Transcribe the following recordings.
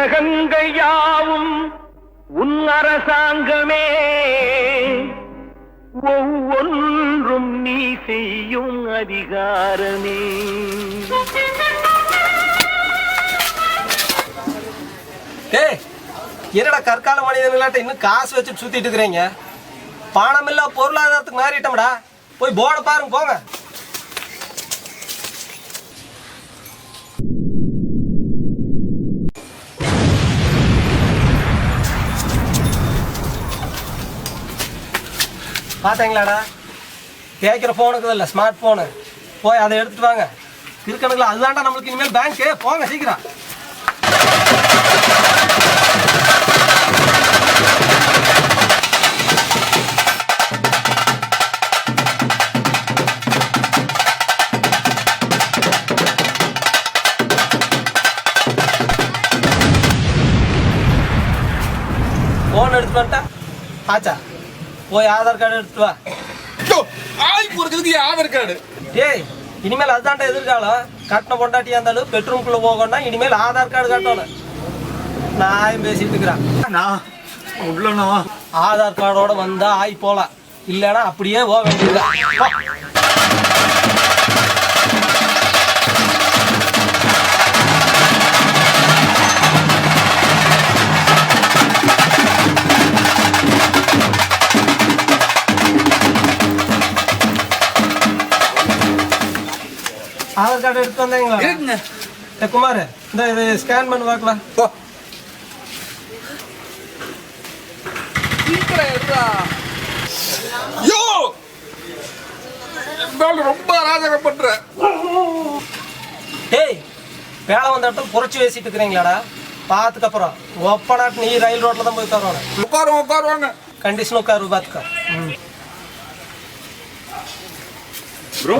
உலகங்கள் யாவும் உன் அரசாங்கமே. ஒவ்வொன்றும் நீ செய்யும் அதிகாரமே. என்னடா கற்கால மனிதர்களாட்ட இன்னும் காசு வச்சுட்டு சுத்திட்டு இருக்கிறீங்க? பணம் இல்ல பொருளாதாரத்துக்கு மாறிட்டோம்டா. போய் போர்டை பாருங்க போங்க. பார்த்தீங்களாடா கேட்குற ஃபோனுக்கு இல்லை ஸ்மார்ட் ஃபோனு போய் அதை எடுத்துட்டு வாங்க. இருக்கணுங்களா? அதுதான்டா நம்மளுக்கு இனிமேல் பேங்க்கு போங்க சீக்கிரம். ஃபோன் எடுத்துட்டு வந்துட்டா? ஆச்சா? போய் ஆதார் கார்டு எடுத்துட்டு வா. ஆய் போறதுக்கு ஆதார் கார்டு. டேய் இனிமேல் அதுதான்டா எதிர்காலம். கட்டின பொண்டாட்டியா இருந்தாலும் பெட்ரூம்குள்ள போகணும்னா இனிமேல் ஆதார் கார்டு கட்டணும். நான் பேசிட்டு இருக்கிறேன்? ஆதார் கார்டோட வந்தா ஆய் போலாம். இல்லைன்னா அப்படியே போக வேண்டியது ஆதார் கார்டு எடுத்து வந்தீங்களா இருக்குங்க ஏய், குமார் இந்த இது ஸ்கேன் பண்ணி பார்க்கலாம். சீக்கிரம் எடுறா யோ! இருந்தாலும் ரொம்ப அராஜகம் பண்ற டேய் வேலை வந்த இடத்துல புரட்சி பேசிட்டு இருக்கிறீங்களாடா. பார்த்துக்கு அப்புறம். ஒப்பனாட்டு நீ ரயில் ரோட்ல தான் போய் உட்காருவோம் உட்காருவாங்க. கண்டிஷன் உட்காரு பார்த்துக்க ப்ரோ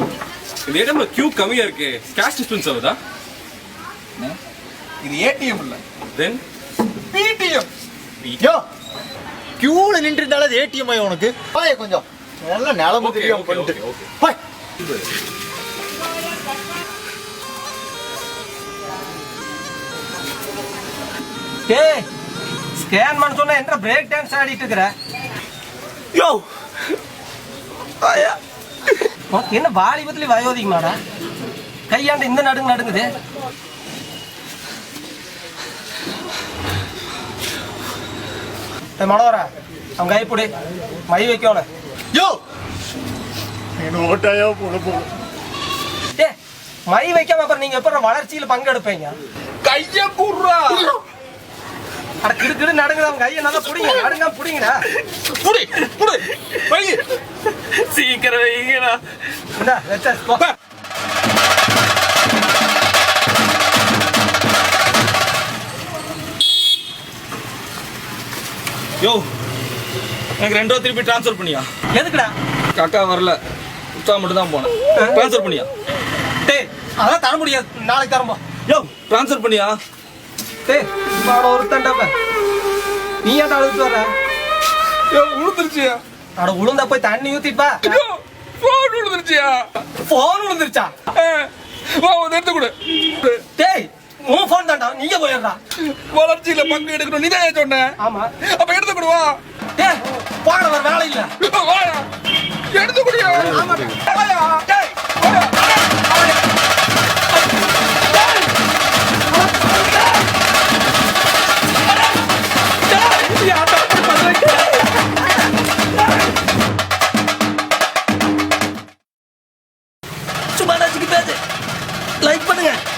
இந்த ஏடிஎம்ல கியூ கம்மியா இருக்கு. கேஷ் டிஸ்பென்ஸ் ஆகுதா? இது ஏடிஎம் இல்ல. தென் பிடிஎம் யோ கியூல நின்று இருந்தாலும் அது ஏடிஎம் ஆயி உனக்கு. பாய கொஞ்சம். நல்லா நிலம தெரியாம பண்ணிட்டு. பாய். டேய் ஸ்கேன் பண்ண சொன்னா என்ன பிரேக் டான்ஸ் ஆடிட்டு இருக்கிற? யோ. ஆயா. என்ன வாலிபத்துல வயோதிகமாடா? கையாண்டு இந்த நடுங்க நடுங்குது. மனோரா அவன் கைப்பிடி மை வைக்கணும் யோ! ஓட்டாயா போட போகும் டே மை வைக்காம அப்புறம் நீங்க எப்ப வளர்ச்சியில பங்கெடுப்பீங்க? கைய குடுறா. அட கிடு கிடு நடுங்குது அவங்க கையை நல்லா புடிங்க. நடுங்க புடிங்கடா. புடி புடி. வை சீக்கிரம் வைங்கடா. இந்தா வச்சாச்சு போ. யோ எனக்கு ரெண்டு ரூபா திருப்பி ட்ரான்ஸ்ஃபர் பண்ணியா? எதுக்குடா? காக்கா வரல. உச்சா மட்டும் தான் போனேன் ட்ரான்ஸ்ஃபர் பண்ணியா? டேய் அதான் தர முடியாது. நாளைக்கு தரம்போ யோ ட்ரான்ஸ்ஃபர் பண்ணியா? டேய் மாட ஒருத்தன்டாப்ப நீ ஏன்டா அழுத்து வர யோ உளுந்துருச்சியா? அட உளுந்தா போய் தண்ணி ஊத்திப்பா போன் உளுந்துருச்சியா? போன் விழுந்துருச்சா வா வந்து எடுத்து கொடு. டேய் உன் போன் தான்டா நீங்க போயிடுறா. வளர்ச்சியில பங்கு எடுக்கணும் நீதான் சொன்ன? ஆமா. அப்ப எடுத்து கொடு வா. டேய் போன வர வேலை இல்ல. வாயா எடுத்து குடியா ஆமாடா. சும்மா